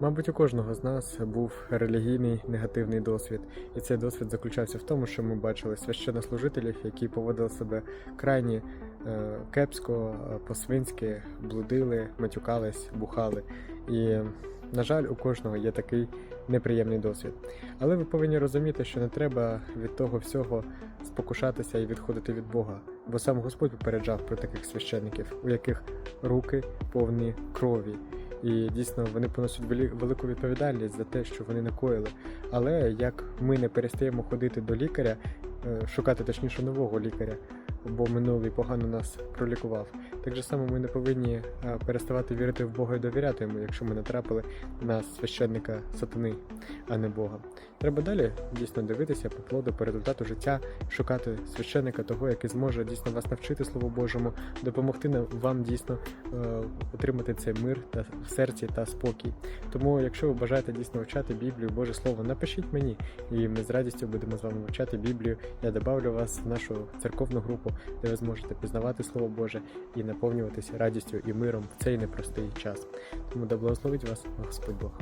Мабуть, у кожного з нас був релігійний негативний досвід, і цей досвід заключався в тому, що ми бачили священнослужителів, які поводили себе крайні е, кепсько, е, по-свинськи, блудили, матюкались, бухали. І, на жаль, у кожного є такий неприємний досвід. Але ви повинні розуміти, що не треба від того всього спокушатися і відходити від Бога, бо сам Господь попереджав про таких священників, у яких руки повні крові. І дійсно вони поносять велику відповідальність за те, що вони накоїли. Але як ми не перестаємо ходити до лікаря, шукати точніше нового лікаря, бо минулий погано нас пролікував. Так же само ми не повинні е, переставати вірити в Бога і довіряти йому, якщо ми натрапили на священника сатани, а не Бога. Треба далі дійсно дивитися по плоду, по результату життя, шукати священника того, який зможе дійсно вас навчити Слову Божому, допомогти вам дійсно е, отримати цей мир та в серці та спокій. Тому, якщо ви бажаєте дійсно вивчати Біблію, Боже Слово, напишіть мені, і ми з радістю будемо з вами вивчати Біблію. Я добавлю вас в нашу церковну групу, де ви зможете пізнавати Слово Боже і наповнюватися радістю і миром в цей непростий час. Тому да благословить вас Господь Бог.